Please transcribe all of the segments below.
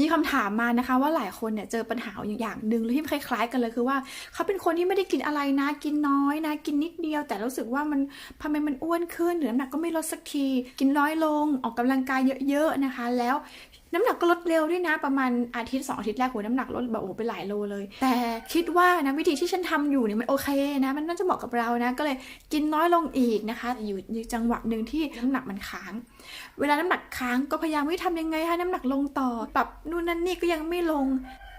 มีคำถามมานะคะว่าหลายคนเนี่ยเจอปัญหาอย่างหนึ่งหรือที่คล้ายๆ กันเลยคือว่า เขาเป็นคนที่ไม่ได้กินอะไรนะ กินน้อยนะ กินนิดเดียว แต่รู้สึกว่ามันทำไมมันอ้วนขึ้นหรือน้ำหนักก็ไม่ลดสักที กินน้อยลงออกกำลังกายเยอะๆนะคะ แล้ว น้ำหนักก็ลดเร็วด้วยนะประมาณอาทิตย์สองอาทิตย์แรกโหน้ำหนักลดแบบโอ้โหไปหลายโลเลย แต่คิดว่านะวิธีที่ฉันทำอยู่เนี่ยมันโอเคนะ มันน่าจะเหมาะกับเรานะ ก็เลยกินน้อยลงอีกนะคะ อยู่ในจังหวะหนึ่งที่น้ำหนักมันค้าง เวลาน้ำหนักค้างก็พยายามว่าทำยังไงให้น้ำหนักลงต่อปรับนู่นนั่นนี่ก็ยังไม่ลง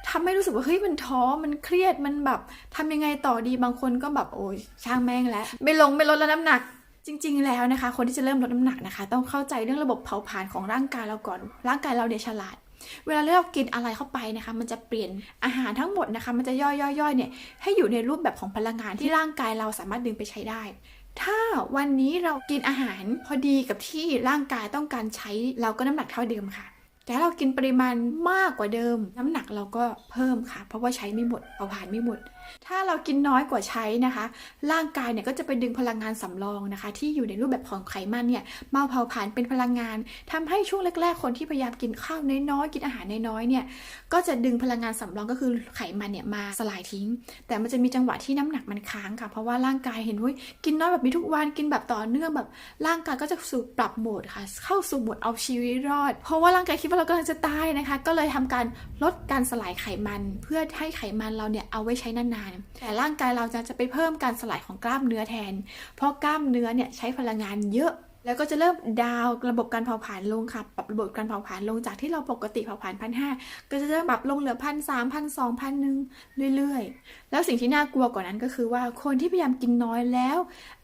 ทำให้รู้สึกว่าเฮ้ยมันท้อมันเครียดมันแบบทำยังไงต่อดีบางคนก็แบบโอ้ยช่างแม่งแล้ว ไม่ลงไม่ลดแล้วน้ำหนัก จริง ๆ แล้วนะคะ คนที่จะเริ่มลดน้ำหนักนะคะ ต้องเข้าใจเรื่องระบบเผาผลาญของร่างกายเราก่อน ร่างกายเราเนี่ยฉลาด เวลาเรากินอะไรเข้าไปนะคะ มันจะเปลี่ยนอาหารทั้งหมดนะคะ มันจะย่อยๆๆเนี่ยให้อยู่ในรูปแบบของพลังงานที่ร่างกายเราสามารถดึงไปใช้ได้ถ้าวันนี้เรากินอาหารพอดีกับที่ร่างกายต้องการใช้เราก็น้ำหนักเท่าเดิมค่ะ แต่ถ้าเรากินปริมาณมากกว่าเดิม น้ำหนักเราก็เพิ่มค่ะ เพราะว่าใช้ไม่หมดเผาผลาญไม่หมด ถ้าเรากินน้อยกว่าใช้นะคะ ร่างกายเนี่ยก็จะไปดึงพลังงานสำรองนะคะ ที่อยู่ในรูปแบบของไขมันเนี่ยมาเผาผลาญเป็นพลังงานทำให้ช่วงแรกๆ คนที่พยายามกินข้าวน้อยๆกินอาหารน้อยๆเนี่ยก็จะดึงพลังงานสำรองก็คือไขมันเนี่ยมาสลายทิ้ง แต่มันจะมีจังหวะที่น้ำหนักมันค้างค่ะ เพราะว่าร่างกายเห็นว่ากินน้อยแบบนี้ทุกวันกินแบบต่อเนื่องแบบร่างกายก็จะสู่ปรับโหมดค่ะ เข้าสู่โหมดเอาชีวิตรอด เพราะว่าร่างกายคิดว่าเรากำลังจะตายนะคะ ก็เลยทำการลดการสลายไขมัน เพื่อให้ไขมันเราเนี่ยเอาไว้ใช้นานๆ แต่ร่างกายเราจะจะไปเพิ่มการสลายของกล้ามเนื้อแทน เพราะกล้ามเนื้อเนี่ยใช้พลังงานเยอะ แล้วก็จะเริ่มดาวระบบการเผาผลาญลงค่ะ ปรับระบบการเผาผลาญลงจากที่เราปกติเผาผลาญพันห้าก็จะเริ่มปรับลงเหลือพันสามพันสองพันหนึ่งเรื่อยๆ แล้วสิ่งที่น่ากลัวกว่านั้นก็คือว่าคนที่พยายามกินน้อยแล้ว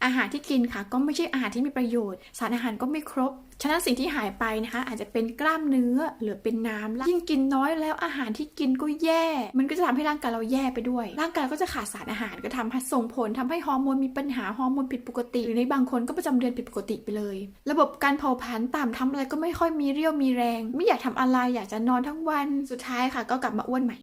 อาหารที่กินค่ะ ก็ไม่ใช่อาหารที่มีประโยชน์ สารอาหารก็ไม่ครบ ฉะนั้นสิ่งที่หายไปนะคะ อาจจะเป็นกล้ามเนื้อหรือเป็นน้ำยิ่งกินน้อยแล้วอาหารที่กินก็แย่ มันก็จะทำให้ร่างกายเราแย่ไปด้วย ร่างกายก็จะขาดสารอาหารก็ทำให้ส่งผลทำให้ฮอร์โมนมีปัญหาฮอร์โมนผิดปกติหรือในบางคนก็ประจำเดือนผิดปกติไปเลยระบบการเผาผลาญต่ำทำอะไรก็ไม่ค่อยมีเรี่ยวมีแรง ไม่อยากทำอะไรอยากจะนอนทั้งวัน สุดท้ายค่ะ ก็กลับมาอ้วนใหม่